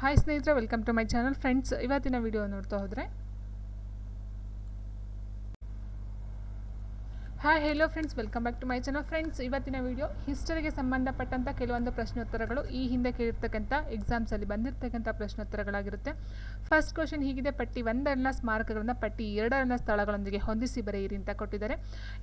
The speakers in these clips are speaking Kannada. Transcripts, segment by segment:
ಹಾಯ್ ಸ್ನೇಹಿತರೆ welcome to my channel friends ಇವತ್ತಿನ ವಿಡಿಯೋ ನೋಡ್ತಾ ಹೋದರೆ. Hi hello friends welcome back to my channel friends ಇವತ್ತಿನ ವಿಡಿಯೋ ಹಿಸ್ಟರಿಗೆ ಸಂಬಂಧಪಟ್ಟಂಥ ಕೆಲವೊಂದು ಪ್ರಶ್ನೋತ್ತರಗಳು ಈ ಹಿಂದೆ ಕೇಳಿರ್ತಕ್ಕಂಥ ಎಕ್ಸಾಮ್ಸಲ್ಲಿ ಬಂದಿರತಕ್ಕಂಥ ಪ್ರಶ್ನೋತ್ತರಗಳಾಗಿರುತ್ತೆ. ಫಸ್ಟ್ ಕ್ವಶನ್ ಹೀಗಿದೆ. ಪಟ್ಟಿ ಒಂದರನ್ನ ಸ್ಮಾರಕಗಳನ್ನು, ಪಟ್ಟಿ ಎರಡರನ್ನ ಸ್ಥಳಗಳೊಂದಿಗೆ ಹೊಂದಿಸಿ ಬರೆಯಿರಿ ಅಂತ ಕೊಟ್ಟಿದ್ದಾರೆ.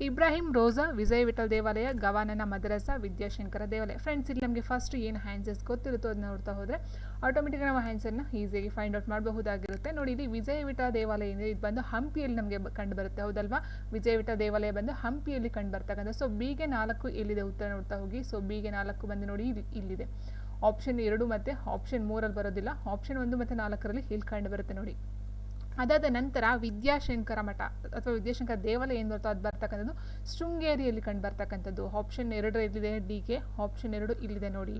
ಇಬ್ರಾಹಿಂ ರೋಜಾ, ವಿಜಯ್ ವಿಠಲ್ ದೇವಾಲಯ, ಗವಾನನ ಮದರಸ, ವಿದ್ಯಾಶಂಕರ ದೇವಾಲಯ. ಫ್ರೆಂಡ್ಸ್ ಇಲ್ಲಿ ನಮಗೆ ಫಸ್ಟ್ ಏನು ಹ್ಯಾಂಡ್ಸಸ್ ಗೊತ್ತಿರುತ್ತೋ ಅದನ್ನ ನೋಡ್ತಾ ಹೋದರೆ ಆಟೋಮೆಟಿಕ್ ನಾವು ಆನ್ಸರ್ನ ಈಸಿಯಾಗಿ ಫೈಂಡ್ ಔಟ್ ಮಾಡಬಹುದಾಗಿರುತ್ತೆ. ನೋಡಿ ಇಲ್ಲಿ ವಿಜಯವಿಟ ದೇವಾಲಯ ಏನಿದೆ ಇದು ಬಂದು ಹಂಪಿಯಲ್ಲಿ ನಮಗೆ ಕಂಡು ಬರುತ್ತೆ, ಹೌದಲ್ವಾ? ವಿಜಯವಿಟ ದೇವಾಲಯ ಬಂದು ಹಂಪಿಯಲ್ಲಿ ಕಂಡು ಬರ್ತಕ್ಕಂಥ ಸೊ ಬಿಗೆ ನಾಲ್ಕು ಎಲ್ಲಿದೆ ಉತ್ತರ ನೋಡ್ತಾ ಹೋಗಿ ಸೊ ಬಿಗೆ ನಾಲ್ಕು ಬಂದು ನೋಡಿ ಇಲ್ಲಿ ಇಲ್ಲಿದೆ. ಆಪ್ಷನ್ ಎರಡು ಮತ್ತು ಆಪ್ಷನ್ ಮೂರಲ್ಲಿ ಬರೋದಿಲ್ಲ ಆಪ್ಷನ್ ಒಂದು ಮತ್ತು ನಾಲ್ಕರಲ್ಲಿ ಇಲ್ಲಿ ಕಂಡು ಬರುತ್ತೆ ನೋಡಿ. ಅದಾದ ನಂತರ ವಿದ್ಯಾಶಂಕರ ಮಠ ಅಥವಾ ವಿದ್ಯಾಶಂಕರ ದೇವಾಲಯ ಏನು ಬರ್ತೋ ಅದು ಬರ್ತಕ್ಕಂಥದ್ದು ಶೃಂಗೇರಿಯಲ್ಲಿ ಕಂಡು ಬರ್ತಕ್ಕಂಥದ್ದು. ಆಪ್ಷನ್ ಎರಡು ಡಿ ಕೆ ಆಪ್ಷನ್ ಎರಡು ಇಲ್ಲಿದೆ ನೋಡಿ.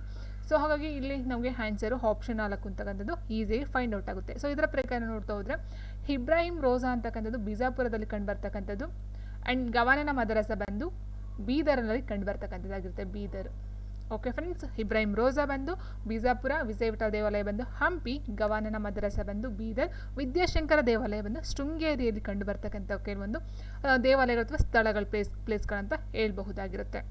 ಸೊ ಹಾಗಾಗಿ ಇಲ್ಲಿ ನಮಗೆ ಆನ್ಸರು ಆಪ್ಷನ್ ನಾಲ್ಕು ಅಂತಕ್ಕಂಥದ್ದು ಈಸಿಯಾಗಿ ಫೈಂಡ್ ಔಟ್ ಆಗುತ್ತೆ. ಸೊ ಇದರ ಪ್ರಕಾರ ನೋಡ್ತಾ ಹೋದರೆ ಇಬ್ರಾಹಿಂ ರೋಜಾ ಅಂತಕ್ಕಂಥದ್ದು ಬಿಜಾಪುರದಲ್ಲಿ ಕಂಡು ಬರ್ತಕ್ಕಂಥದ್ದು. ಆ್ಯಂಡ್ ಗವಾನನ ಮದರಸ ಬಂದು ಬೀದರ್ನಲ್ಲಿ ಕಂಡು ಬರ್ತಕ್ಕಂಥದ್ದಾಗಿರುತ್ತೆ, ಬೀದರ್. ಓಕೆ ಫ್ರೆಂಡ್ಸ್ ಇಬ್ರಾಹಿಂ ರೋಜಾ ಬಂದು ಬಿಜಾಪುರ ವಿಜಯ ವಿಠಲ ದೇವಾಲಯ ಬಂದು ಹಂಪಿ ಗವಾನನ ಮದರಸ ಬಂದು ಬೀದರ್ ವಿದ್ಯಾಶಂಕರ ದೇವಾಲಯ ಬಂದು ಶೃಂಗೇರಿಯಲ್ಲಿ ಕಂಡು ಬರ್ತಕ್ಕಂಥ ಕೆಲವೊಂದು ದೇವಾಲಯಗಳು ಅಥವಾ ಸ್ಥಳಗಳ ಪ್ಲೇಸ್ ಪ್ಲೇಸ್ಗಳಂತ ಹೇಳ್ಬಹುದಾಗಿರುತ್ತೆ.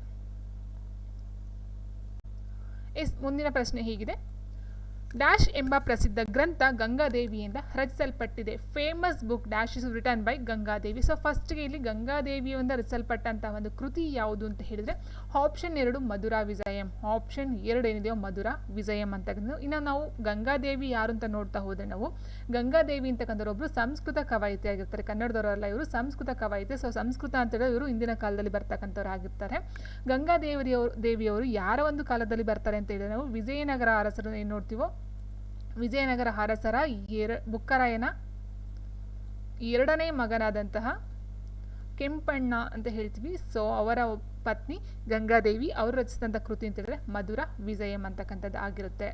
ಎಸ್ ಮುಂದಿನ ಪ್ರಶ್ನೆ ಹೀಗಿದೆ. ಡ್ಯಾಶ್ ಎಂಬ ಪ್ರಸಿದ್ಧ ಗ್ರಂಥ ಗಂಗಾದೇವಿಯಿಂದ ರಚಿಸಲ್ಪಟ್ಟಿದೆ. Famous book dash is return by Gangadevi. So ಫಸ್ಟ್ಗೆ ಇಲ್ಲಿ ಗಂಗಾದೇವಿಯಿಂದ ರಚಿಸಲ್ಪಟ್ಟಂತಹ ಒಂದು ಕೃತಿ ಯಾವುದು ಅಂತ ಹೇಳಿದ್ರೆ ಆಪ್ಷನ್ ಎರಡು ಮಧುರಾ ವಿಜಯಂ. ಆಪ್ಷನ್ ಎರಡು ಏನಿದೆಯೋ ಮಧುರಾ ವಿಜಯಂ ಅಂತ ಇನ್ನು ನಾವು ಗಂಗಾದೇವಿ ಯಾರು ಅಂತ ನೋಡ್ತಾ ಹೋದ್ರೆ ನಾವು, ಗಂಗಾದೇವಿ ಅಂತಕ್ಕಂಥವ್ರು ಒಬ್ರು ಸಂಸ್ಕೃತ ಕವಾಯಿತಿ ಆಗಿರ್ತಾರೆ. ಕನ್ನಡದವರಲ್ಲ ಇವರು ಸಂಸ್ಕೃತ ಕವಾಯಿತಿ ಸೊ ಸಂಸ್ಕೃತ ಅಂತ ಹೇಳಿದ್ರೆ ಇವರು ಇಂದಿನ ಕಾಲದಲ್ಲಿ ಬರ್ತಕ್ಕಂಥವ್ರು ಆಗಿರ್ತಾರೆ. ಗಂಗಾದೇವಿಯವರು, ದೇವಿಯವರು ಯಾರ ಒಂದು ಕಾಲದಲ್ಲಿ ಬರ್ತಾರೆ ಅಂತ ಹೇಳಿದ್ರೆ ನಾವು ವಿಜಯನಗರ ಅರಸರು ಏನು ನೋಡ್ತೀವೋ ವಿಜಯನಗರ ಅರಸರ ಎರ ಬುಕ್ಕರಾಯನ ಎರಡನೇ ಮಗನಾದಂತಹ ಕೆಂಪಣ್ಣ ಅಂತ ಹೇಳ್ತೀವಿ. ಸೊ ಅವರ ಪತ್ನಿ ಗಂಗಾದೇವಿ ಅವರು ರಚಿಸಿದಂಥ ಕೃತಿ ಅಂತ ಹೇಳಿದ್ರೆ ಮಧುರ ವಿಜಯಂ ಅಂತಕ್ಕಂಥದ್ದು ಆಗಿರುತ್ತೆ.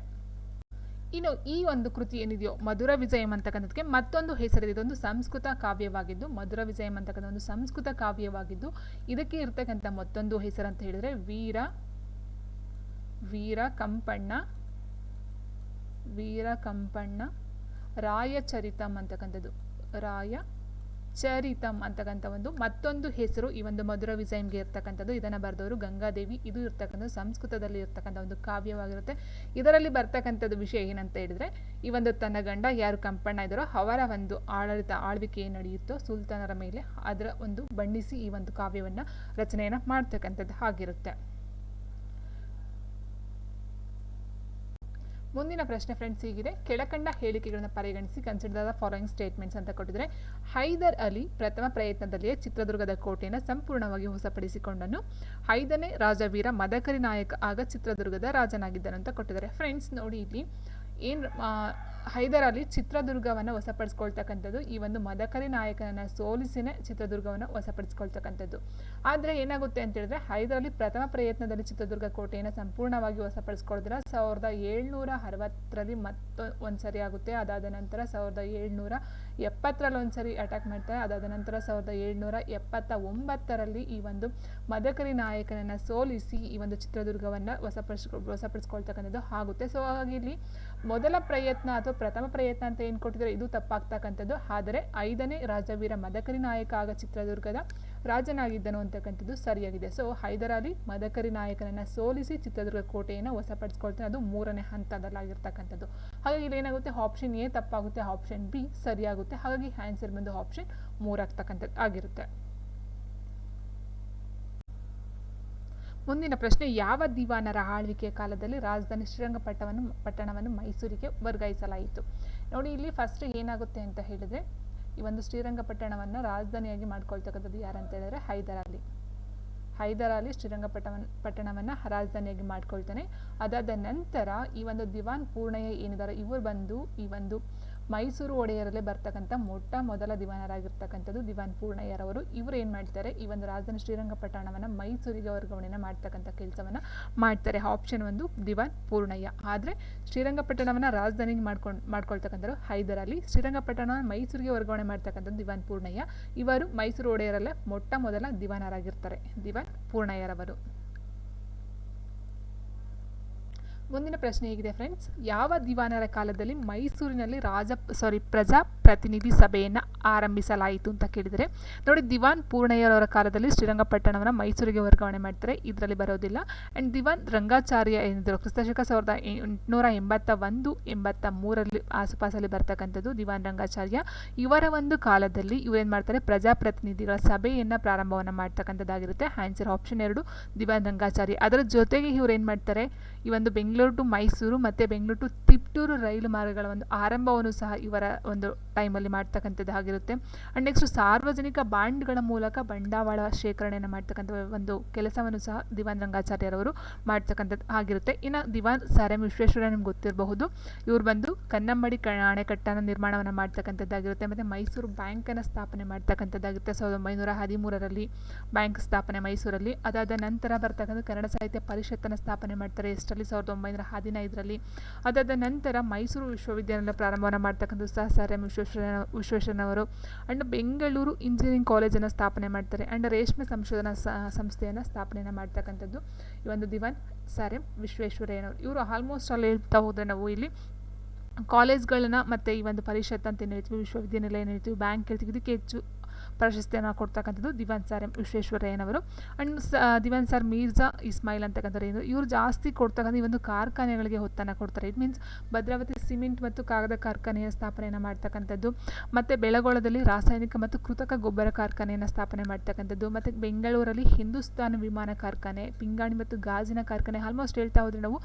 ಇನ್ನು ಈ ಒಂದು ಕೃತಿ ಏನಿದೆಯೋ, ಮಧುರ ವಿಜಯಂ ಅಂತಕ್ಕಂಥದ್ದಕ್ಕೆ ಮತ್ತೊಂದು ಹೆಸರಿದೆ. ಇದೊಂದು ಸಂಸ್ಕೃತ ಕಾವ್ಯವಾಗಿದ್ದು, ಮಧುರ ವಿಜಯಂ ಅಂತಕ್ಕಂಥ ಒಂದು ಸಂಸ್ಕೃತ ಕಾವ್ಯವಾಗಿದ್ದು, ಇದಕ್ಕೆ ಇರ್ತಕ್ಕಂಥ ಮತ್ತೊಂದು ಹೆಸರು ಅಂತ ಹೇಳಿದ್ರೆ ವೀರ ವೀರ ಕಂಪಣ್ಣ. ವೀರ ಕಂಪಣ್ಣ ರಾಯಚರಿತಂ ಅಂತಕ್ಕಂಥದ್ದು. ರಾಯ ಚರಿತಂ ಅಂತಕ್ಕಂಥ ಒಂದು ಮತ್ತೊಂದು ಹೆಸರು ಈ ಒಂದು ಮಧುರ ವಿಜಯಂಗೆ ಇರ್ತಕ್ಕಂಥದ್ದು. ಇದನ್ನು ಬರೆದವರು ಗಂಗಾದೇವಿ. ಇದು ಇರ್ತಕ್ಕಂಥದ್ದು ಸಂಸ್ಕೃತದಲ್ಲಿ ಇರ್ತಕ್ಕಂಥ ಒಂದು ಕಾವ್ಯವಾಗಿರುತ್ತೆ. ಇದರಲ್ಲಿ ಬರ್ತಕ್ಕಂಥದ್ದು ವಿಷಯ ಏನಂತ ಹೇಳಿದ್ರೆ, ಈ ಒಂದು ತನ್ನ ಗಂಡ ಯಾರು ಕಂಪಣ್ಣ ಇದ್ದಾರೋ ಅವರ ಒಂದು ಆಡಳಿತ ಆಳ್ವಿಕೆ ಏನು ನಡೆಯುತ್ತೋ ಸುಲ್ತಾನರ ಮೇಲೆ ಅದರ ಒಂದು ಬಣ್ಣಿಸಿ ಈ ಒಂದು ಕಾವ್ಯವನ್ನು ರಚನೆಯನ್ನು ಮಾಡ್ತಕ್ಕಂಥದ್ದು ಆಗಿರುತ್ತೆ ಮುಂದಿನ ಪ್ರಶ್ನೆ ಫ್ರೆಂಡ್ಸ್ ಹೀಗಿದೆ. ಕೆಳಕಂಡ ಹೇಳಿಕೆಗಳನ್ನು ಪರಿಗಣಿಸಿ ಕನ್ಸಿಡರ್ ದ ಫಾಲೋಯಿಂಗ್ ಸ್ಟೇಟ್ಮೆಂಟ್ಸ್ ಅಂತ ಕೊಟ್ಟಿದ್ದಾರೆ. ಹೈದರ್ ಅಲಿ ಪ್ರಥಮ ಪ್ರಯತ್ನದಲ್ಲಿಯೇ ಚಿತ್ರದುರ್ಗದ ಕೋಟೆಯನ್ನು ಸಂಪೂರ್ಣವಾಗಿ ಹೊಸಪಡಿಸಿಕೊಂಡನು. ಐದನೇ ರಾಜವೀರ ಮದಕರಿ ನಾಯಕ ಆಗ ಚಿತ್ರದುರ್ಗದ ರಾಜನಾಗಿದ್ದನು ಅಂತ ಕೊಟ್ಟಿದ್ದಾರೆ. ಫ್ರೆಂಡ್ಸ್ ನೋಡಿ ಇಲ್ಲಿ ಏನು ಹೈದರ್ ಅಲಿ ಚಿತ್ರದುರ್ಗವನ್ನು ವಶಪಡಿಸ್ಕೊಳ್ತಕ್ಕಂಥದ್ದು. ಈ ಒಂದು ಮದಕರಿ ನಾಯಕನನ್ನು ಸೋಲಿಸಿನೇ ಚಿತ್ರದುರ್ಗವನ್ನು ವಶಪಡಿಸ್ಕೊಳ್ತಕ್ಕಂಥದ್ದು. ಆದರೆ ಏನಾಗುತ್ತೆ ಅಂತ ಹೇಳಿದ್ರೆ ಹೈದರ್ ಅಲಿ ಪ್ರಥಮ ಪ್ರಯತ್ನದಲ್ಲಿ ಚಿತ್ರದುರ್ಗ ಕೋಟೆಯನ್ನು ಸಂಪೂರ್ಣವಾಗಿ ವಶಪಡಿಸ್ಕೊಳ್ಳೋದಿಲ್ಲ ಸಾವಿರದ ಏಳ್ನೂರ ಅರವತ್ತರಲ್ಲಿ ಮತ್ತೊ ಒಂದು ಸರಿ ಆಗುತ್ತೆ. ಅದಾದ ನಂತರ ಸಾವಿರದ ಏಳ್ನೂರ ಎಪ್ಪತ್ತರಲ್ಲಿ ಒಂದು ಸರಿ ಅಟ್ಯಾಕ್ ಮಾಡ್ತಾರೆ. ಅದಾದ ನಂತರ ಸಾವಿರದ ಏಳ್ನೂರ ಎಪ್ಪತ್ತ ಒಂಬತ್ತರಲ್ಲಿ ಈ ಒಂದು ಮದಕರಿ ನಾಯಕನನ್ನು ಸೋಲಿಸಿ ಈ ಒಂದು ಚಿತ್ರದುರ್ಗವನ್ನು ವಶಪಡಿಸ್ಕೊ, ವಶಪಡಿಸ್ಕೊಳ್ತಕ್ಕಂಥದ್ದು ಆಗುತ್ತೆ. ಸೊ ಹಾಗಾಗಿ ಇಲ್ಲಿ ಮೊದಲ ಪ್ರಯತ್ನ ಅಥವಾ ಪ್ರಥಮ ಪ್ರಯತ್ನ ಅಂತ ಏನು ಕೊಟ್ಟಿದ್ದಾರೆ ಇದು ತಪ್ಪಾಗ್ತಕ್ಕಂಥದ್ದು. ಆದರೆ ಐದನೇ ರಾಜವೀರ ಮದಕರಿ ನಾಯಕ ಆಗ ಚಿತ್ರದುರ್ಗದ ರಾಜನಾಗಿದ್ದನು ಅಂತಕ್ಕಂಥದ್ದು ಸರಿಯಾಗಿದೆ. ಸೊ ಹೈದರಾಲಿ ಮದಕರಿ ನಾಯಕನನ್ನು ಸೋಲಿಸಿ ಚಿತ್ರದುರ್ಗ ಕೋಟೆಯನ್ನು ವಶಪಡಿಸ್ಕೊಳ್ತಾನೆ. ಅದು ಮೂರನೇ ಹಂತದಲ್ಲಾಗಿರ್ತಕ್ಕಂಥದ್ದು. ಹಾಗಾಗಿ ಇಲ್ಲಿ ಏನಾಗುತ್ತೆ? ಆಪ್ಷನ್ ಎ ತಪ್ಪಾಗುತ್ತೆ ಆಪ್ಷನ್ ಬಿ ಸರಿಯಾಗುತ್ತೆ. ಹಾಗಾಗಿ ಆನ್ಸರ್ ಬಂದು ಆಪ್ಷನ್ ಮೂರಾಗ್ತಕ್ಕಂಥದ್ದು ಆಗಿರುತ್ತೆ. ಮುಂದಿನ ಪ್ರಶ್ನೆ, ಯಾವ ದಿವಾನರ ಆಳ್ವಿಕೆಯ ಕಾಲದಲ್ಲಿ ರಾಜಧಾನಿ ಶ್ರೀರಂಗಪಟ್ಟಣವನ್ನು, ಪಟ್ಟಣವನ್ನು ಮೈಸೂರಿಗೆ ವರ್ಗಾಯಿಸಲಾಯಿತು? ನೋಡಿ, ಇಲ್ಲಿ ಫಸ್ಟ್ ಏನಾಗುತ್ತೆ ಅಂತ ಹೇಳಿದ್ರೆ, ಈ ಒಂದು ಶ್ರೀರಂಗಪಟ್ಟಣವನ್ನು ರಾಜಧಾನಿಯಾಗಿ ಮಾಡ್ಕೊಳ್ತಕ್ಕಂಥದ್ದು ಯಾರಂತ ಹೇಳಿದ್ರೆ ಹೈದರಾಲಿ ಹೈದರಾಲಿ ಶ್ರೀರಂಗಪಟ್ಟಣ ಪಟ್ಟಣವನ್ನು ರಾಜಧಾನಿಯಾಗಿ ಮಾಡ್ಕೊಳ್ತಾನೆ. ಅದಾದ ನಂತರ ಈ ಒಂದು ದಿವಾನ್ ಪೂರ್ಣಯ್ಯ ಏನಿದ್ದಾರೆ ಇವರು ಬಂದು ಈ ಒಂದು ಮೈಸೂರು ಒಡೆಯರಲ್ಲೇ ಬರ್ತಕ್ಕಂಥ ಮೊಟ್ಟ ಮೊದಲ ದಿವಾನರಾಗಿರ್ತಕ್ಕಂಥದ್ದು ದಿವಾನ್ ಪೂರ್ಣಯ್ಯರವರು. ಇವರು ಏನು ಮಾಡ್ತಾರೆ? ಈ ಒಂದು ರಾಜಧಾನಿ ಶ್ರೀರಂಗಪಟ್ಟಣವನ್ನು ಮೈಸೂರಿಗೆ ವರ್ಗಾವಣೆಯನ್ನು ಮಾಡ್ತಕ್ಕಂಥ ಕೆಲಸವನ್ನು ಮಾಡ್ತಾರೆ. ಆಪ್ಷನ್ ಒಂದು ದಿವಾನ್ ಪೂರ್ಣಯ್ಯ. ಆದರೆ ಶ್ರೀರಂಗಪಟ್ಟಣವನ್ನು ರಾಜಧಾನಿಗೆ ಮಾಡ್ಕೊಂಡು, ಮಾಡ್ಕೊಳ್ತಕ್ಕಂಥವ್ರು ಹೈದರಾಲಿ ಶ್ರೀರಂಗಪಟ್ಟಣ ಮೈಸೂರಿಗೆ ವರ್ಗಾವಣೆ ಮಾಡ್ತಕ್ಕಂಥದ್ದು ದಿವಾನ್ ಪೂರ್ಣಯ್ಯ. ಇವರು ಮೈಸೂರು ಒಡೆಯರಲ್ಲೇ ಮೊಟ್ಟ ಮೊದಲ ದಿವಾನರಾಗಿರ್ತಾರೆ. ದಿವಾನ್ ಪೂರ್ಣಯ್ಯರವರು. ಮುಂದಿನ ಪ್ರಶ್ನೆ ಹೇಗಿದೆ ಫ್ರೆಂಡ್ಸ್ ಯಾವ ದಿವಾನರ ಕಾಲದಲ್ಲಿ ಮೈಸೂರಿನಲ್ಲಿ ರಾಜ ಸಾರಿ ಪ್ರಜಾ ಪ್ರತಿನಿಧಿ ಸಭೆಯನ್ನು ಆರಂಭಿಸಲಾಯಿತು ಅಂತ ಕೇಳಿದರೆ, ನೋಡಿ ದಿವಾನ್ ಪೂರ್ಣಯ್ಯರವರ ಕಾಲದಲ್ಲಿ ಶ್ರೀರಂಗಪಟ್ಟಣವನ್ನು ಮೈಸೂರಿಗೆ ವರ್ಗಾವಣೆ ಮಾಡ್ತಾರೆ. ಇದರಲ್ಲಿ ಬರೋದಿಲ್ಲ. ಆ್ಯಂಡ್ ದಿವಾನ್ ರಂಗಾಚಾರ್ಯ ಎಂದರು ಕ್ರಿಸ್ತಶಕ ಸಾವಿರದ ಎಂಟುನೂರ ಎಂಬತ್ತ ಒಂದು ಎಂಬತ್ತ ಮೂರಲ್ಲಿ ಆಸುಪಾಸಲ್ಲಿ ಬರ್ತಕ್ಕಂಥದ್ದು ದಿವಾನ್ ರಂಗಾಚಾರ್ಯ. ಇವರ ಒಂದು ಕಾಲದಲ್ಲಿ ಇವರೇನು ಮಾಡ್ತಾರೆ ಪ್ರಜಾಪ್ರತಿನಿಧಿಗಳ ಸಭೆಯನ್ನು ಪ್ರಾರಂಭವನ್ನು ಮಾಡ್ತಕ್ಕಂಥದ್ದಾಗಿರುತ್ತೆ. ಆನ್ಸರ್ ಆಪ್ಷನ್ ಎರಡು, ದಿವಾನ್ ರಂಗಾಚಾರ್ಯ. ಅದರ ಜೊತೆಗೆ ಇವರೇನು ಮಾಡ್ತಾರೆ, ಈ ಒಂದು ಬೆಂಗಳೂರು ಟು ಮೈಸೂರು ಮತ್ತು ಬೆಂಗಳೂರು ಟು ತಿಪ್ಟೂರು ರೈಲು ಮಾರ್ಗಗಳ ಒಂದು ಆರಂಭವನ್ನು ಸಹ ಇವರ ಒಂದು ಟೈಮಲ್ಲಿ ಮಾಡ್ತಕ್ಕಂಥದ್ದು ಆಗಿರುತ್ತೆ. ಆ್ಯಂಡ್ ನೆಕ್ಸ್ಟ್ ಸಾರ್ವಜನಿಕ ಬಾಂಡ್ಗಳ ಮೂಲಕ ಬಂಡವಾಳ ಶೇಖರಣೆಯನ್ನು ಮಾಡ್ತಕ್ಕಂಥ ಒಂದು ಕೆಲಸವನ್ನು ಸಹ ದಿವಾನ್ ರಂಗಾಚಾರ್ಯರವರು ಮಾಡ್ತಕ್ಕಂಥದ್ದು ಆಗಿರುತ್ತೆ. ಇನ್ನು ದಿವಾನ್ ಸರ್ ಎಂ ವಿಶ್ವೇಶ್ವರ ನಿಮ್ಗೆ ಗೊತ್ತಿರಬಹುದು, ಇವರು ಬಂದು ಕನ್ನಂಬಡಿ ಕ ಅಣೆಕಟ್ಟನ್ನು ನಿರ್ಮಾಣವನ್ನು ಮಾಡ್ತಕ್ಕಂಥದ್ದಾಗಿರುತ್ತೆ ಮತ್ತು ಮೈಸೂರು ಬ್ಯಾಂಕನ್ನು ಸ್ಥಾಪನೆ ಮಾಡ್ತಕ್ಕಂಥದ್ದಾಗಿರುತ್ತೆ ಸಾವಿರದ ಒಂಬೈನೂರ ಹದಿಮೂರರಲ್ಲಿ ಬ್ಯಾಂಕ್ ಸ್ಥಾಪನೆ ಮೈಸೂರಲ್ಲಿ. ಅದಾದ ನಂತರ ಬರ್ತಕ್ಕಂಥ ಕನ್ನಡ ಸಾಹಿತ್ಯ ಪರಿಷತ್ತನ್ನು ಸ್ಥಾಪನೆ ಮಾಡ್ತಾರೆ. ಎಷ್ಟರಲ್ಲಿ? ಸಾವಿರದ ಒಂಬೈನೂರ ಹದಿನೈದರಲ್ಲಿ. ಅದಾದ ನಂತರ ಮೈಸೂರು ವಿಶ್ವವಿದ್ಯಾಲಯ ಪ್ರಾರಂಭವನ್ನು ಮಾಡ್ತಕ್ಕಂಥ ಸಹ ಸರ್ ಎಂ ವಿಶ್ವೇಶ್ವರ ವಿಶ್ವೇಶ್ವರನವರು ಆ್ಯಂಡ್ ಬೆಂಗಳೂರು ಇಂಜಿನಿಯರಿಂಗ್ ಕಾಲೇಜನ್ನು ಸ್ಥಾಪನೆ ಮಾಡ್ತಾರೆ. ಆ್ಯಂಡ್ ರೇಷ್ಮೆ ಸಂಶೋಧನಾ ಸಂಸ್ಥೆಯನ್ನು ಸ್ಥಾಪನೆಯನ್ನು ಮಾಡ್ತಕ್ಕಂಥದ್ದು ಈ ಒಂದು ದಿವಾನ್ ಸರ್ ಎಂ ವಿಶ್ವೇಶ್ವರಯ್ಯನವರು. ಇವರು ಆಲ್ಮೋಸ್ಟ್ ಅಲ್ಲಿ ಹೇಳ್ತಾ ಹೋದರೆ ನಾವು ಇಲ್ಲಿ ಕಾಲೇಜ್ಗಳನ್ನ ಮತ್ತು ಈ ಒಂದು ಪರಿಷತ್ ಅಂತ ಏನು ಹೇಳ್ತೀವಿ ವಿಶ್ವವಿದ್ಯಾನಿಲಯ ಏನು ಹೇಳ್ತೀವಿ ಬ್ಯಾಂಕ್ ಹೇಳ್ತೀವಿ, ಇದಕ್ಕೆ ಹೆಚ್ಚು ಪ್ರಶಸ್ತಿಯನ್ನು ಕೊಡ್ತಕ್ಕಂಥದ್ದು ದಿವಾನ್ ಸರ್ ಎಂ ವಿಶ್ವೇಶ್ವರಯ್ಯನವರು ಆ್ಯಂಡ್ ದಿವಾನ್ ಸರ್ ಮೀರ್ಜಾ ಇಸ್ಮಾಯಿಲ್ ಅಂತಕ್ಕಂಥವ್ರು ಏನು ಇವರು ಜಾಸ್ತಿ ಕೊಡ್ತಕ್ಕಂಥ ಈ ಒಂದು ಕಾರ್ಖಾನೆಗಳಿಗೆ ಹೊತ್ತನ್ನು ಕೊಡ್ತಾರೆ. ಇಟ್ ಮೀನ್ಸ್ ಭದ್ರಾವತಿ ಸಿಮೆಂಟ್ ಮತ್ತು ಕಾಗದ ಕಾರ್ಖಾನೆಯ ಸ್ಥಾಪನೆಯನ್ನು ಮಾಡ್ತಕ್ಕಂಥದ್ದು. ಮತ್ತು ಬೆಳಗೊಳದಲ್ಲಿ ರಾಸಾಯನಿಕ ಮತ್ತು ಕೃತಕ ಗೊಬ್ಬರ ಕಾರ್ಖಾನೆಯನ್ನು ಸ್ಥಾಪನೆ ಮಾಡ್ತಕ್ಕಂಥದ್ದು. ಮತ್ತು ಬೆಂಗಳೂರಲ್ಲಿ ಹಿಂದೂಸ್ತಾನ್ ವಿಮಾನ ಕಾರ್ಖಾನೆ, ಪಿಂಗಾಣಿ ಮತ್ತು ಗಾಜಿನ ಕಾರ್ಖಾನೆ ಆಲ್ಮೋಸ್ಟ್ ಹೇಳ್ತಾ ಹೋದರೆ ನಾವು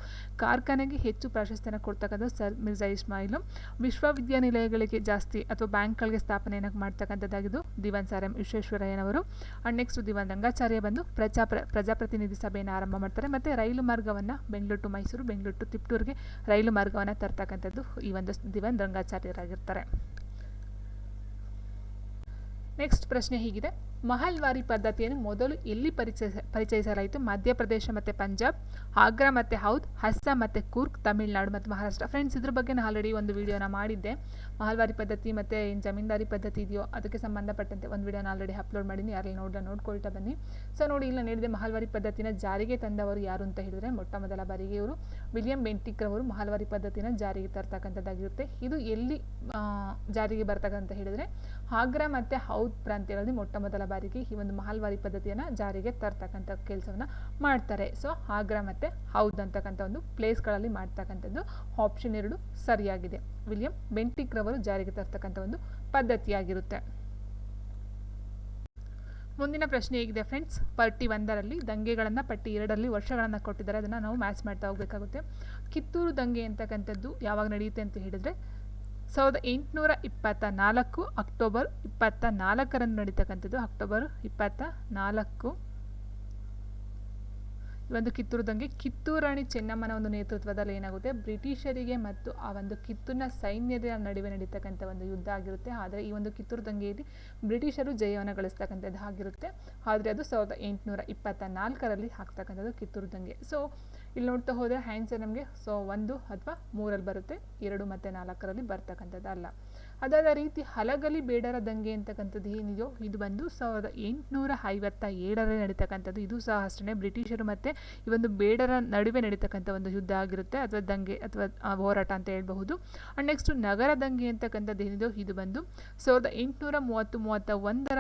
ಕಾರ್ಖಾನೆಗೆ ಹೆಚ್ಚು ಪ್ರಾಶಸ್ತ್ಯನ ಕೊಡ್ತಕ್ಕಂಥದ್ದು ಸರ್ ಮಿರ್ಜಾ ಇಸ್ಮಾಯಿಲು. ವಿಶ್ವವಿದ್ಯಾನಿಲಯಗಳಿಗೆ ಜಾಸ್ತಿ ಅಥವಾ ಬ್ಯಾಂಕ್ಗಳಿಗೆ ಸ್ಥಾಪನೆಯನ್ನು ಮಾಡ್ತಕ್ಕಂಥದ್ದಾಗಿದ್ದು ದಿವಾನ್ ಸರ್ ಎಂ ವಿಶ್ವೇಶ್ವರಯ್ಯನವರು. ಆ್ಯಂಡ್ ನೆಕ್ಸ್ಟ್ ದಿವಾನ್ ರಂಗಾಚಾರ್ಯ ಬಂದು ಪ್ರಜಾಪ್ರ ಪ್ರಜಾಪ್ರತಿನಿಧಿ ಸಭೆಯನ್ನು ಆರಂಭ ಮಾಡ್ತಾರೆ. ಮತ್ತು ರೈಲು ಮಾರ್ಗವನ್ನು ಬೆಂಗಳೂರು ಟು ಮೈಸೂರು, ಬೆಂಗಳೂರು ಟು ತಿಪ್ಟೂರಿಗೆ ರೈಲು ಮಾರ್ಗವನ್ನು ತರ್ತಕ್ಕಂಥದ್ದು ಈ ಒಂದು ದಿವಾನ್ ರಂಗಾಚಾರ್ಯರಾಗಿರ್ತಾರೆ. ನೆಕ್ಸ್ಟ್ ಪ್ರಶ್ನೆ ಹೀಗಿದೆ. ಮಹಲ್ವಾರಿ ಪದ್ಧತಿಯನ್ನು ಮೊದಲು ಎಲ್ಲಿ ಪರಿಚಯ ಪರಿಚಯಿಸಲಾಯಿತು? ಮಧ್ಯಪ್ರದೇಶ ಮತ್ತು ಪಂಜಾಬ್, ಆಗ್ರಾ ಮತ್ತು ಹೌದ್ ಅಸ್ಸಾಂ ಮತ್ತು ಕೂರ್ಗ್, ತಮಿಳುನಾಡು ಮತ್ತು ಮಹಾರಾಷ್ಟ್ರ. ಫ್ರೆಂಡ್ಸ್ ಇದ್ರ ಬಗ್ಗೆ ನಾನು ಆಲ್ರೆಡಿ ಒಂದು ವೀಡಿಯೋನ ಮಾಡಿದ್ದೆ. ಮಹಲ್ವಾರಿ ಪದ್ಧತಿ ಮತ್ತು ಏನು ಜಮೀನ್ದಾರಿ ಪದ್ಧತಿ ಇದೆಯೋ ಅದಕ್ಕೆ ಸಂಬಂಧಪಟ್ಟಂತೆ ಒಂದು ವೀಡಿಯೋನ ಆಲ್ರೆಡಿ ಅಪ್ಲೋಡ್ ಮಾಡಿದ್ದೀನಿ. ಯಾರೆಲ್ಲ ನೋಡ್ದ ನೋಡ್ಕೊಳ್ತಾ ಬನ್ನಿ. ಸೊ ನೋಡಿ, ಇಲ್ಲ ನೀಡಿದೆ ಮಹಲ್ವಾರಿ ಪದ್ಧತಿನ ಜಾರಿಗೆ ತಂದವರು ಯಾರು ಅಂತ ಹೇಳಿದರೆ ಮೊಟ್ಟ ಮೊದಲ ಬಾರಿಗೆ ಇವರು ವಿಲಿಯಂ ಬೆಂಟಿಕ್ ರವರು ಮಹಲ್ವಾರಿ ಪದ್ಧತಿನ ಜಾರಿಗೆ ತರ್ತಕ್ಕಂಥದ್ದಾಗಿರುತ್ತೆ. ಇದು ಎಲ್ಲಿ ಜಾರಿಗೆ ಬರ್ತಕ್ಕಂಥ ಹೇಳಿದರೆ ಆಗ್ರಾ ಮತ್ತು ಹೌದ್ ಪ್ರಾಂತ್ಯಗಳಲ್ಲಿ ಮೊಟ್ಟ ಮೊದಲ ಬಾರಿಗೆ ಈ ಒಂದು ಮಹಲ್ವಾರಿ ಪದ್ಧತಿಯನ್ನು ಜಾರಿಗೆ ತರ್ತಕ್ಕಂಥ ಕೆಲಸವನ್ನು ಮಾಡ್ತಾರೆ. ಸೊ ಆಗ್ರಾ ಮತ್ತು ಹೌದ್ ಅಂತಕ್ಕಂಥ ಒಂದು ಪ್ಲೇಸ್ಗಳಲ್ಲಿ ಮಾಡ್ತಕ್ಕಂಥದ್ದು ಆಪ್ಷನ್ ಎರಡು ಸರಿಯಾಗಿದೆ. ವಿಲಿಯಂ ಬೆಂಟಿಕ್ ರವರು ಜಾರಿಗೆ ತರ್ತಕ್ಕಂಥ ಒಂದು ಪದ್ಧತಿಯಾಗಿರುತ್ತೆ. ಮುಂದಿನ ಪ್ರಶ್ನೆ ಹೇಗಿದೆ ಫ್ರೆಂಡ್ಸ್ ಪಟ್ಟಿ ಒಂದರಲ್ಲಿ ದಂಗೆಗಳನ್ನು ಪಟ್ಟಿ ಎರಡರಲ್ಲಿ ವರ್ಷಗಳನ್ನು ಕೊಟ್ಟಿದ್ದಾರೆ. ಅದನ್ನು ನಾವು ಮ್ಯಾಚ್ ಮಾಡ್ತಾ ಹೋಗಬೇಕಾಗುತ್ತೆ. ಕಿತ್ತೂರು ದಂಗೆ ಅಂತಕ್ಕಂಥದ್ದು ಯಾವಾಗ ನಡೆಯುತ್ತೆ ಅಂತ ಹೇಳಿದರೆ ಸಾವಿರದ ಎಂಟುನೂರ ಇಪ್ಪತ್ತ ನಾಲ್ಕು ಅಕ್ಟೋಬರ್ ಇಪ್ಪತ್ತ ನಾಲ್ಕರಂದು ನಡೀತಕ್ಕಂಥದ್ದು ಅಕ್ಟೋಬರ್ ಇಪ್ಪತ್ತ ನಾಲ್ಕು ಒಂದು ಕಿತ್ತೂರು ದಂಗೆ ಕಿತ್ತೂರು ರಾಣಿ ಚೆನ್ನಮ್ಮನ ಒಂದು ನೇತೃತ್ವದಲ್ಲಿ ಏನಾಗುತ್ತೆ? ಬ್ರಿಟಿಷರಿಗೆ ಮತ್ತು ಆ ಒಂದು ಕಿತ್ತೂರಿನ ಸೈನ್ಯದ ನಡುವೆ ನಡೀತಕ್ಕಂಥ ಒಂದು ಯುದ್ಧ ಆಗಿರುತ್ತೆ. ಆದರೆ ಈ ಒಂದು ಕಿತ್ತೂರು ದಂಗೆಯಲ್ಲಿ ಬ್ರಿಟಿಷರು ಜಯವನ್ನು ಗಳಿಸ್ತಕ್ಕಂಥದ್ದು ಆಗಿರುತ್ತೆ. ಆದರೆ ಅದು ಸಾವಿರದ ಎಂಟುನೂರ ಇಪ್ಪತ್ತ ನಾಲ್ಕರಲ್ಲಿ ಹಾಕ್ತಕ್ಕಂಥದ್ದು ಕಿತ್ತೂರು ದಂಗೆ ಸೊ ಇಲ್ಲಿ ನೋಡ್ತಾ ಹೋದರೆ ಆನ್ಸರ್ ನಮಗೆ ಸೊ ಒಂದು ಅಥವಾ ಮೂರಲ್ಲಿ ಬರುತ್ತೆ, ಎರಡು ಮತ್ತು ನಾಲ್ಕರಲ್ಲಿ ಬರ್ತಕ್ಕಂಥದ್ದು ಅಲ್ಲ ಅದಾದ ರೀತಿ ಹಲಗಲಿ ಬೇಡರ ದಂಗೆ ಅಂತಕ್ಕಂಥದ್ದು ಏನಿದೆಯೋ, ಇದು ಬಂದು ಸಾವಿರದ ಎಂಟುನೂರ ಐವತ್ತ ಏಳರಲ್ಲಿ ನಡೀತಕ್ಕಂಥದ್ದು. ಇದು ಸಹ ಅಷ್ಟೇ ಬ್ರಿಟಿಷರು ಮತ್ತು ಈ ಒಂದು ಬೇಡರ ನಡುವೆ ನಡೀತಕ್ಕಂಥ ಒಂದು ಯುದ್ಧ ಆಗಿರುತ್ತೆ. ಅಥವಾ ದಂಗೆ ಅಥವಾ ಹೋರಾಟ ಅಂತ ಹೇಳ್ಬಹುದು. ಆ್ಯಂಡ್ ನೆಕ್ಸ್ಟ್ ನಗರ ದಂಗೆ ಅಂತಕ್ಕಂಥದ್ದು ಏನಿದೆಯೋ, ಇದು ಬಂದು ಸಾವಿರದ ಎಂಟುನೂರ ಮೂವತ್ತು ಮೂವತ್ತ ಒಂದರ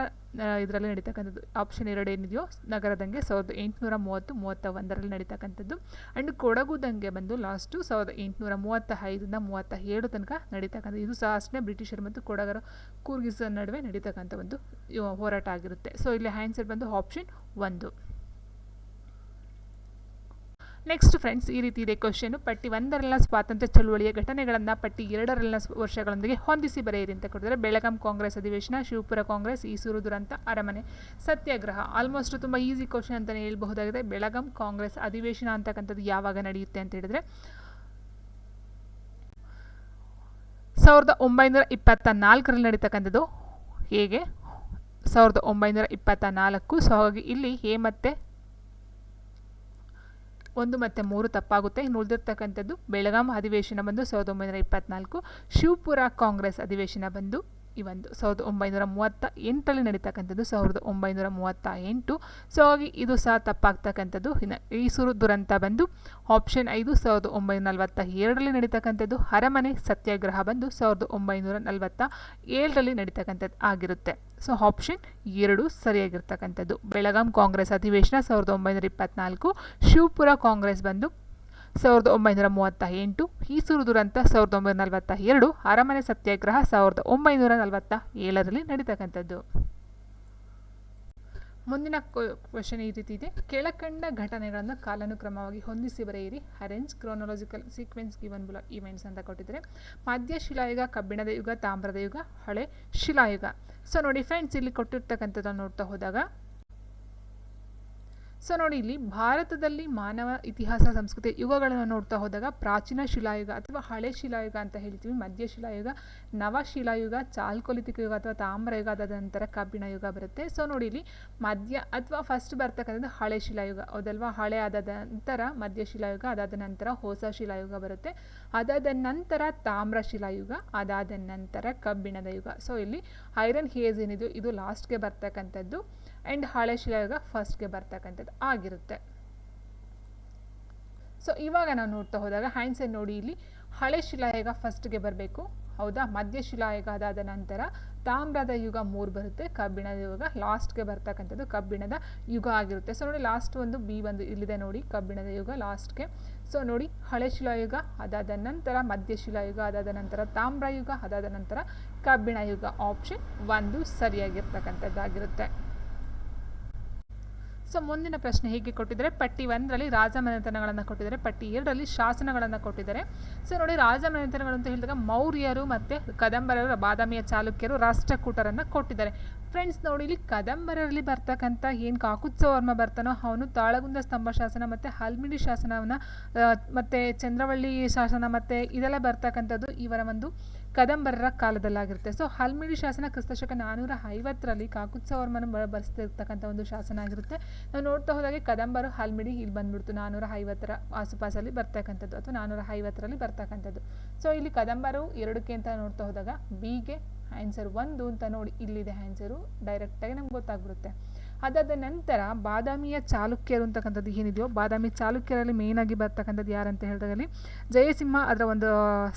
ಇದರಲ್ಲಿ ನಡೀತಕ್ಕಂಥದ್ದು ಆಪ್ಷನ್ ಎರಡು ಏನಿದೆಯೋ ನಗರ ದಂಗೆ ಸಾವಿರದ ಎಂಟುನೂರ ಮೂವತ್ತು ಮೂವತ್ತ ಒಂದರಲ್ಲಿ ನಡೀತಕ್ಕಂಥದ್ದು. ಆ್ಯಂಡ್ ಕೊಡಗು ದಂಗೆ ಬಂದು ಲಾಸ್ಟು ಸಾವಿರದ ಎಂಟುನೂರ ಮೂವತ್ತ ಐದರಿಂದ ಮೂವತ್ತ ಏಳು ತನಕ ನಡೀತಕ್ಕಂಥ ಇದು ಸಹ ಅಷ್ಟೇ ಬ್ರಿಟಿಷರು ಮತ್ತು ಕೊಡಗರ, ಕೂರ್ಗಿಸರ ನಡುವೆ ನಡೀತಕ್ಕಂಥ ಒಂದು ಹೋರಾಟ ಆಗಿರುತ್ತೆ. ಸೊ ಇಲ್ಲಿ ಆನ್ಸರ್ ಬಂದು ಆಪ್ಷನ್ ಒಂದು. ನೆಕ್ಸ್ಟ್ ಫ್ರೆಂಡ್ಸ್ ಈ ರೀತಿ ಇದೆ ಕ್ವಶನು ಪಟ್ಟಿ ಒಂದರಲ್ಲ ಸ್ವಾತಂತ್ರ್ಯ ಚಳುವಳಿಯ ಘಟನೆಗಳನ್ನು ಪಟ್ಟಿ ಎರಡರಲ್ಲ ವರ್ಷಗಳೊಂದಿಗೆ ಹೊಂದಿಸಿ ಬರೆಯಿರಿ ಅಂತ ಕೊಡ್ತಾರೆ. ಬೆಳಗಾಂ ಕಾಂಗ್ರೆಸ್ ಅಧಿವೇಶನ, ಶಿವಪುರ ಕಾಂಗ್ರೆಸ್, ಈಸೂರು ದುರಂತ, ಅರಮನೆ. ಸತ್ಯಾಗ್ರಹ. ಆಲ್ಮೋಸ್ಟ್ ತುಂಬ ಈಸಿ ಕ್ವಶನ್ ಅಂತಲೇ ಹೇಳ್ಬಹುದಾಗಿದೆ. ಬೆಳಗಾಂ ಕಾಂಗ್ರೆಸ್ ಅಧಿವೇಶನ ಅಂತಕ್ಕಂಥದ್ದು ಯಾವಾಗ ನಡೆಯುತ್ತೆ ಅಂತ ಹೇಳಿದ್ರೆ ಸಾವಿರದ ಒಂಬೈನೂರ ಇಪ್ಪತ್ತ ನಾಲ್ಕರಲ್ಲಿ ನಡೀತಕ್ಕಂಥದ್ದು. ಹೇಗೆ? ಸಾವಿರದ ಒಂಬೈನೂರ ಇಪ್ಪತ್ತ ನಾಲ್ಕು ಸೊ, ಹಾಗಾಗಿ ಇಲ್ಲಿ ಹೇ ಮತ್ತು ಒಂದು ಮತ್ತು ಮೂರು ತಪ್ಪಾಗುತ್ತೆ. ಇನ್ನು ಉಳಿದಿರ್ತಕ್ಕಂಥದ್ದು ಬೆಳಗಾಂ ಅಧಿವೇಶನ ಬಂದು ಸಾವಿರದ ಒಂಬೈನೂರ ಇಪ್ಪತ್ನಾಲ್ಕು, ಶಿವಪುರ ಕಾಂಗ್ರೆಸ್ ಅಧಿವೇಶನ ಬಂದು ಈ ಒಂದು ಸಾವಿರದ ಒಂಬೈನೂರ ಮೂವತ್ತ ಎಂಟರಲ್ಲಿ ನಡೀತಕ್ಕಂಥದ್ದು ಸಾವಿರದ ಒಂಬೈನೂರ ಮೂವತ್ತ ಎಂಟು. ಸೊ ಹಾಗೆ ಇದು ಸಹ ತಪ್ಪಾಗ್ತಕ್ಕಂಥದ್ದು. ಇನ್ನು ಈಸೂರು ದುರಂತ ಬಂದು ಆಪ್ಷನ್ ಐದು ಸಾವಿರದ ಒಂಬೈನೂರ ನಲವತ್ತ ಎರಡರಲ್ಲಿ ನಡೀತಕ್ಕಂಥದ್ದು. ಅರಮನೆ ಸತ್ಯಾಗ್ರಹ ಬಂದು ಸಾವಿರದ ಒಂಬೈನೂರ ನಲವತ್ತ ಏಳರಲ್ಲಿ ನಡೀತಕ್ಕಂಥದ್ದು ಆಗಿರುತ್ತೆ. ಸೊ ಆಪ್ಷನ್ ಎರಡು ಸರಿಯಾಗಿರ್ತಕ್ಕಂಥದ್ದು. ಬೆಳಗಾಂ ಕಾಂಗ್ರೆಸ್ ಅಧಿವೇಶನ ಸಾವಿರದ ಒಂಬೈನೂರ ಇಪ್ಪತ್ನಾಲ್ಕು, ಶಿವಪುರ ಕಾಂಗ್ರೆಸ್ ಬಂದು ಸಾವಿರದ ಒಂಬೈನೂರ ಮೂವತ್ತ ಎಂಟು ಈಸೂರು ದುರಂತ ಸಾವಿರದ ಒಂಬೈನೂರ ನಲವತ್ತ ಎರಡು ಅರಮನೆ ಸತ್ಯಾಗ್ರಹ ಸಾವಿರದ ಒಂಬೈನೂರ ನಲವತ್ತ ಏಳರಲ್ಲಿ ನಡೀತಕ್ಕಂಥದ್ದು. ಮುಂದಿನ ಕ್ವಶನ್ ಈ ರೀತಿ ಇದೆ. ಕೆಳಕಂಡ ಘಟನೆಗಳನ್ನು ಕಾಲಾನುಕ್ರಮವಾಗಿ ಹೊಂದಿಸಿ ಬರೆಯಿರಿ. Arrange chronological sequence given below events ಅಂತ ಕೊಟ್ಟಿದ್ದಾರೆ. ಮಧ್ಯ ಶಿಲಾಯುಗ, ಕಬ್ಬಿಣದ ಯುಗ, ತಾಮ್ರದ ಯುಗ, ಹಳೆ ಶಿಲಾಯುಗ. ಸೊ ನೋಡಿ ಫ್ರೆಂಡ್ಸ್ ಇಲ್ಲಿ ಕೊಟ್ಟಿರ್ತಕ್ಕಂಥದ್ದನ್ನು ನೋಡ್ತಾ ಹೋದಾಗ ಸೊ ನೋಡಿ, ಇಲ್ಲಿ ಭಾರತದಲ್ಲಿ ಮಾನವ ಇತಿಹಾಸ, ಸಂಸ್ಕೃತಿ ಯುಗಗಳನ್ನು ನೋಡ್ತಾ ಹೋದಾಗ ಪ್ರಾಚೀನ ಶಿಲಾಯುಗ ಅಥವಾ ಹಳೆ ಶಿಲಾಯುಗ ಅಂತ ಹೇಳ್ತೀವಿ. ಮಧ್ಯ ಶಿಲಾಯುಗ, ನವ ಶಿಲಾಯುಗ, ಚಾಲ್ಕೊಲಿತಿಕ ಯುಗ ಅಥವಾ ತಾಮ್ರಯುಗ ಅದಾದ ನಂತರ ಕಬ್ಬಿಣ ಯುಗ ಬರುತ್ತೆ. ಸೊ ನೋಡಿ, ಇಲ್ಲಿ ಮಧ್ಯ ಅಥವಾ ಫಸ್ಟ್ ಬರ್ತಕ್ಕಂಥದ್ದು ಹಳೆ ಶಿಲಾಯುಗ. ಹೌದಲ್ವಾ? ಹಳೆ ಆದಾದ ನಂತರ ಮಧ್ಯ ಶಿಲಾಯುಗ, ಅದಾದ ನಂತರ ಹೊಸ ಶಿಲಾಯುಗ ಬರುತ್ತೆ. ಅದಾದ ನಂತರ ತಾಮ್ರ ಶಿಲಾಯುಗ, ಅದಾದ ನಂತರ ಕಬ್ಬಿಣದ ಯುಗ. ಸೊ ಇಲ್ಲಿ ಐರನ್ ಹೇಜ್ ಏನಿದೆ? ಇದು ಲಾಸ್ಟ್ಗೆ ಬರ್ತಕ್ಕಂಥದ್ದು. ಆ್ಯಂಡ್ ಹಳೆ ಶಿಲಾಯುಗ ಫಸ್ಟ್ಗೆ ಬರ್ತಕ್ಕಂಥದ್ದು ಆಗಿರುತ್ತೆ. ಸೊ ಇವಾಗ ನಾವು ನೋಡ್ತಾ ಹೋದಾಗ ಹ್ಯಾಂಡ್ಸೆಟ್ ನೋಡಿ, ಇಲ್ಲಿ ಹಳೆ ಶಿಲಾಯುಗ ಫಸ್ಟ್ಗೆ ಬರಬೇಕು. ಹೌದಾ? ಮಧ್ಯ ಶಿಲಾಯುಗ ಅದಾದ ನಂತರ ತಾಮ್ರದ ಯುಗ ಮೂರು ಬರುತ್ತೆ. ಕಬ್ಬಿಣದ ಯುಗ ಲಾಸ್ಟ್ಗೆ ಬರ್ತಕ್ಕಂಥದ್ದು ಕಬ್ಬಿಣದ ಯುಗ ಆಗಿರುತ್ತೆ. ಸೊ ನೋಡಿ ಲಾಸ್ಟ್ ಒಂದು ಬಿ ಒಂದು ಇಲ್ಲಿದೆ ನೋಡಿ, ಕಬ್ಬಿಣದ ಯುಗ ಲಾಸ್ಟ್ಗೆ ಸೊ ನೋಡಿ ಹಳೆ ಶಿಲಾಯುಗ ಅದಾದ ನಂತರ ಮಧ್ಯ ಶಿಲಾಯುಗ ಅದಾದ ನಂತರ ತಾಮ್ರ ಯುಗ ಅದಾದ ನಂತರ ಕಬ್ಬಿಣ ಯುಗ ಆಪ್ಷನ್ ಒಂದು ಸರಿಯಾಗಿರ್ತಕ್ಕಂಥದ್ದಾಗಿರುತ್ತೆ. ಸೊ ಮುಂದಿನ ಪ್ರಶ್ನೆ ಹೇಗೆ ಕೊಟ್ಟಿದ್ದಾರೆ. ಪಟ್ಟಿ ಒಂದರಲ್ಲಿ ರಾಜಮನೆತನಗಳನ್ನು ಕೊಟ್ಟಿದ್ದಾರೆ. ಪಟ್ಟಿ ಎರಡರಲ್ಲಿ ಶಾಸನಗಳನ್ನು ಕೊಟ್ಟಿದ್ದಾರೆ. ಸೊ ನೋಡಿ ರಾಜಮನೆತನಗಳು ಅಂತ ಹೇಳಿದಾಗ ಮೌರ್ಯರು ಮತ್ತು ಕದಂಬರರು, ಬಾದಾಮಿಯ ಚಾಲುಕ್ಯರು, ರಾಷ್ಟ್ರಕೂಟರನ್ನು ಕೊಟ್ಟಿದ್ದಾರೆ. ಫ್ರೆಂಡ್ಸ್ ನೋಡಿ, ಇಲ್ಲಿ ಕದಂಬರಲ್ಲಿ ಬರ್ತಕ್ಕಂಥ ಏನು ಕಾಕುತ್ಸವರ್ಮ ಬರ್ತಾನೋ ಅವನು ತಾಳಗುಂದ ಸ್ತಂಭ ಶಾಸನ ಮತ್ತು ಹಲ್ಮಿಡಿ ಶಾಸನವನ್ನು ಮತ್ತು ಚಂದ್ರವಳ್ಳಿ ಶಾಸನ ಮತ್ತು ಇದೆಲ್ಲ ಬರ್ತಕ್ಕಂಥದ್ದು ಇವರ ಒಂದು ಕದಂಬರರ ಕಾಲದಲ್ಲಾಗಿರುತ್ತೆ. ಸೊ ಹಲ್ಮಿಡಿ ಶಾಸನ ಕ್ರಿಸ್ತಶಕ ನಾನ್ನೂರ ಐವತ್ತರಲ್ಲಿ ಕಾಕುತ್ಸವರ್ಮನ ಬರೆಸ್ತಿರ್ತಕ್ಕಂಥ ಒಂದು ಶಾಸನ ಆಗಿರುತ್ತೆ. ನಾವು ನೋಡ್ತಾ ಹೋದಾಗೆ ಕದಂಬರು ಹಲ್ಮಿಡಿ ಇಲ್ಲಿ ಬಂದ್ಬಿಡ್ತು. ನಾನ್ನೂರ ಐವತ್ತರ ಆಸುಪಾಸಲ್ಲಿ ಬರ್ತಕ್ಕಂಥದ್ದು ಅಥವಾ ನಾನ್ನೂರ ಐವತ್ತರಲ್ಲಿ ಬರ್ತಕ್ಕಂಥದ್ದು. ಸೊ ಇಲ್ಲಿ ಕದಂಬರು ಎರಡಕ್ಕೆ ಅಂತ ನೋಡ್ತಾ ಹೋದಾಗ ಬಿಗೆ ಆನ್ಸರ್ ಒಂದು ಅಂತ ನೋಡಿ ಇಲ್ಲಿದೆ ಆನ್ಸರು ಡೈರೆಕ್ಟಾಗಿ ನಮ್ಗೆ ಗೊತ್ತಾಗ್ಬಿಡುತ್ತೆ. ಅದಾದ ನಂತರ ಬಾದಾಮಿಯ ಚಾಲುಕ್ಯರು ಅಂತಕ್ಕಂಥದ್ದು ಏನಿದೆಯೋ, ಬಾದಾಮಿ ಚಾಲುಕ್ಯರಲ್ಲಿ ಮೇಯ್ನಾಗಿ ಬರ್ತಕ್ಕಂಥದ್ದು ಯಾರಂತ ಹೇಳಿದಾಗಲಿ, ಜಯಸಿಂಹ ಅದರ ಒಂದು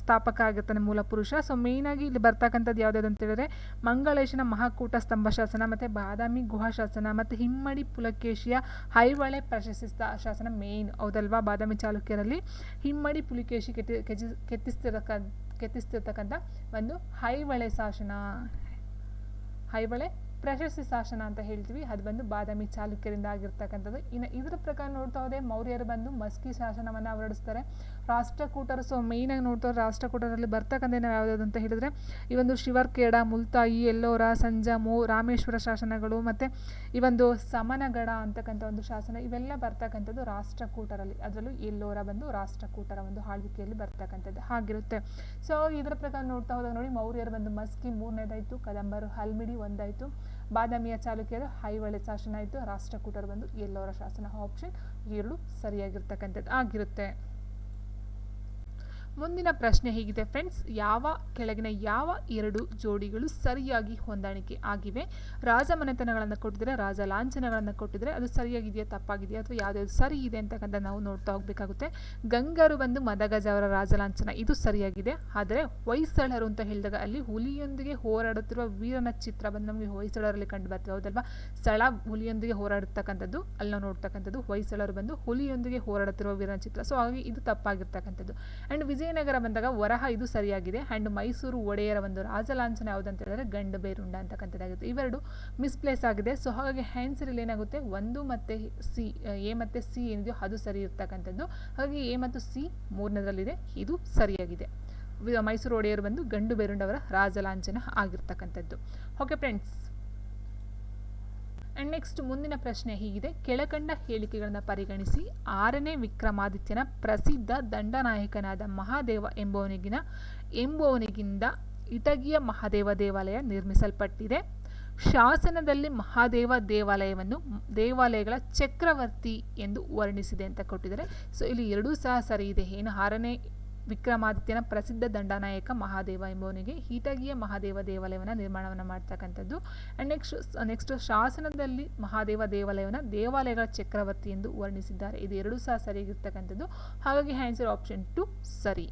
ಸ್ಥಾಪಕ ಆಗಿರ್ತಾನೆ ಮೂಲ ಪುರುಷ. ಸೊ ಮೇಯ್ನಾಗಿ ಇಲ್ಲಿ ಬರ್ತಕ್ಕಂಥದ್ದು ಯಾವುದ್ಯಾವ್ದು ಅಂತ ಹೇಳಿದ್ರೆ, ಮಂಗಳೇಶನ ಮಹಾಕೂಟ ಸ್ತಂಭ ಶಾಸನ ಮತ್ತು ಬಾದಾಮಿ ಗುಹಾ ಶಾಸನ ಮತ್ತು ಹಿಮ್ಮಡಿ ಪುಲಕೇಶಿಯ ಐಹೊಳೆ ಪ್ರಶಸ್ತಿ ಶಾಸನ ಮೇಯ್ನ್ ಹೌದಲ್ವಾ ಬಾದಾಮಿ ಚಾಲುಕ್ಯರಲ್ಲಿ? ಹಿಮ್ಮಡಿ ಪುಲಿಕೇಶಿ ಕೆಟ್ಟಿ, ಕೆಜಿ ಕೆತ್ತಿಸ್ತಿರ್ತಕ್ಕಂಥ ಒಂದು ಹೈವಳೆ ಶಾಸನ. ಐಹೊಳೆ ಪ್ರಶಸ್ತಿ ಶಾಸನ ಅಂತ ಹೇಳ್ತೀವಿ ಅದು ಬಂದು ಬಾದಾಮಿ ಚಾಲುಕ್ಯರಿಂದ ಆಗಿರ್ತಕ್ಕಂಥದ್ದು ಇನ್ನು ಇದರ ಪ್ರಕಾರ ನೋಡ್ತಾ ಹೋದ್ರೆ ಮೌರ್ಯರು ಬಂದು ಮಸ್ಕಿ ಶಾಸನವನ್ನು ಹೊರಡಿಸ್ತಾರೆ ರಾಷ್ಟ್ರಕೂಟರು ಸೊ ಮೇಯ್ನಾಗಿ ನೋಡ್ತಾ ಹೋದ್ರೆ ರಾಷ್ಟ್ರಕೂಟರಲ್ಲಿ ಬರ್ತಕ್ಕಂಥ ಯಾವ್ಯಾವುದು ಅಂತ ಹೇಳಿದ್ರೆ, ಈ ಒಂದು ಶಿವರ್ಕೇಡ, ಮುಲ್ತಾಯಿ, ಎಲ್ಲೋರ, ಸಂಜಮು, ರಾಮೇಶ್ವರ ಶಾಸನಗಳು ಮತ್ತು ಈ ಒಂದು ಸಮನಗಡ ಅಂತಕ್ಕಂಥ ಒಂದು ಶಾಸನ, ಇವೆಲ್ಲ ಬರ್ತಕ್ಕಂಥದ್ದು ರಾಷ್ಟ್ರಕೂಟರಲ್ಲಿ. ಅದರಲ್ಲೂ ಎಲ್ಲೋರ ಬಂದು ರಾಷ್ಟ್ರಕೂಟರ ಒಂದು ಆಳ್ವಿಕೆಯಲ್ಲಿ ಬರ್ತಕ್ಕಂಥದ್ದು ಆಗಿರುತ್ತೆ ಸೊ ಇದರ ಪ್ರಕಾರ ನೋಡ್ತಾ ಹೋದಾಗ ನೋಡಿ, ಮೌರ್ಯರು ಬಂದು ಮಸ್ಕಿ ಮೂರನೇದಾಯಿತು, ಕದಂಬರು ಹಲ್ಮಿಡಿ ಒಂದಾಯಿತು, ಬಾದಾಮಿಯ ಚಾಲುಕ್ಯರು ಐಹೊಳೆ ಶಾಸನ ಆಯಿತು, ರಾಷ್ಟ್ರಕೂಟರು ಬಂದು ಎಲ್ಲೋರ ಶಾಸನ ಆಪ್ಷನ್ ಎರಡು ಸರಿಯಾಗಿರ್ತಕ್ಕಂಥದ್ದು ಆಗಿರುತ್ತೆ. ಮುಂದಿನ ಪ್ರಶ್ನೆ ಹೀಗಿದೆ ಫ್ರೆಂಡ್ಸ್ ಯಾವ ಕೆಳಗಿನ ಯಾವ ಎರಡು ಜೋಡಿಗಳು ಸರಿಯಾಗಿ ಹೊಂದಾಣಿಕೆ ಆಗಿವೆ? ರಾಜಮನೆತನಗಳನ್ನು ಕೊಟ್ಟಿದ್ರೆ ರಾಜ ಲಾಂಛನಗಳನ್ನು ಕೊಟ್ಟಿದ್ರೆ ಅದು ಸರಿಯಾಗಿದೆಯಾ, ತಪ್ಪಾಗಿದೆಯಾ ಅಥವಾ ಯಾವುದ್ಯಾವ್ದು ಸರಿ ಇದೆ ಅಂತಕ್ಕಂಥ ನಾವು ನೋಡ್ತಾ ಹೋಗಬೇಕಾಗುತ್ತೆ. ಗಂಗರು ಬಂದು ಮದಗಜ ಅವರ ರಾಜ ಲಾಂಛನ, ಇದು ಸರಿಯಾಗಿದೆ. ಆದರೆ ಹೊಯ್ಸಳರು ಅಂತ ಹೇಳಿದಾಗ ಅಲ್ಲಿ ಹುಲಿಯೊಂದಿಗೆ ಹೋರಾಡುತ್ತಿರುವ ವೀರನ ಚಿತ್ರ ಬಂದು ನಮಗೆ ಹೊಯ್ಸಳರಲ್ಲಿ ಕಂಡು ಬರ್ತದೆ, ಹೌದಲ್ವಾ? ಸ್ಥಳ ಹುಲಿಯೊಂದಿಗೆ ಹೋರಾಡತಕ್ಕಂಥದ್ದು ಅಲ್ಲಿ ನಾವು ನೋಡ್ತಕ್ಕಂಥದ್ದು ಹೊಯ್ಸಳರು ಬಂದು ಹುಲಿಯೊಂದಿಗೆ ಹೋರಾಡುತ್ತಿರುವ ವೀರನ ಚಿತ್ರ. ಸೊ ಹಾಗೆ ಇದು ತಪ್ಪಾಗಿರ್ತಕ್ಕಂಥದ್ದು. ಆ್ಯಂಡ್ ವಿಜಯನಗರ ಬಂದಾಗ ವರಹ ಇದು ಸರಿಯಾಗಿದೆ. ಆ್ಯಂಡ್ ಮೈಸೂರು ಒಡೆಯರ ಒಂದು ರಾಜಲಾಂಛನ ಯಾವುದಂತ ಹೇಳಿದ್ರೆ ಗಂಡು ಬೇರುಂಡ ಅಂತಕ್ಕಂಥದ್ದಾಗುತ್ತೆ. ಇವೆರಡು ಮಿಸ್ಪ್ಲೇಸ್ ಆಗಿದೆ. ಸೊ ಹಾಗಾಗಿ ಹ್ಯಾನ್ಸರಲ್ಲಿ ಏನಾಗುತ್ತೆ? ಒಂದು ಮತ್ತು ಸಿ ಎ ಮತ್ತು ಸಿ ಏನಿದೆಯೋ ಅದು ಸರಿ ಇರ್ತಕ್ಕಂಥದ್ದು. ಹಾಗಾಗಿ ಎ ಮತ್ತು ಸಿ ಮೂರನೇದರಲ್ಲಿದೆ. ಇದು ಸರಿಯಾಗಿದೆ. ಮೈಸೂರು ಒಡೆಯರು ಬಂದು ಗಂಡು ಬೇರುಂಡವರ ರಾಜಲಾಂಛನ ಆಗಿರ್ತಕ್ಕಂಥದ್ದು. ಓಕೆ ಫ್ರೆಂಡ್ಸ್ ಆ್ಯಂಡ್ ನೆಕ್ಸ್ಟ್ ಮುಂದಿನ ಪ್ರಶ್ನೆ ಹೀಗಿದೆ. ಕೆಳಕಂಡ ಹೇಳಿಕೆಗಳನ್ನು ಪರಿಗಣಿಸಿ. ಆರನೇ ವಿಕ್ರಮಾದಿತ್ಯನ ಪ್ರಸಿದ್ಧ ದಂಡನಾಯಕನಾದ ಮಹಾದೇವ ಎಂಬುವನಿಗಿನ, ಎಂಬುವನಿಗಿಂದ ಇಟಗಿಯ ಮಹಾದೇವ ದೇವಾಲಯ ನಿರ್ಮಿಸಲ್ಪಟ್ಟಿದೆ. ಶಾಸನದಲ್ಲಿ ಮಹಾದೇವ ದೇವಾಲಯವನ್ನು, ದೇವಾಲಯಗಳ ಚಕ್ರವರ್ತಿ ಎಂದು ವರ್ಣಿಸಿದೆ ಅಂತ ಕೊಟ್ಟಿದ್ದಾರೆ. ಸೊ ಇಲ್ಲಿ ಎರಡೂ ಸಹ ಸರಿ ಇದೆ. ಏನು ಆರನೇ ವಿಕ್ರಮಾದಿತ್ಯನ ಪ್ರಸಿದ್ಧ ದಂಡನಾಯಕ ಮಹಾದೇವ ಎಂಬುವನಿಗೆ ಹೀಟಗಿಯ ಮಹಾದೇವ ದೇವಾಲಯವನ್ನು ನಿರ್ಮಾಣವನ್ನು ಮಾಡ್ತಕ್ಕಂಥದ್ದು. ಆ್ಯಂಡ್ ನೆಕ್ಸ್ಟ್ ನೆಕ್ಸ್ಟ್ ಶಾಸನದಲ್ಲಿ ಮಹಾದೇವ ದೇವಾಲಯವನ್ನು ದೇವಾಲಯಗಳ ಚಕ್ರವರ್ತಿ ಎಂದು ವರ್ಣಿಸಿದ್ದಾರೆ. ಇದು ಎರಡೂ ಸಹ ಸರಿಯಾಗಿರ್ತಕ್ಕಂಥದ್ದು. ಹಾಗಾಗಿ ಆನ್ಸರ್ ಆಪ್ಷನ್ ಟು ಸರಿ.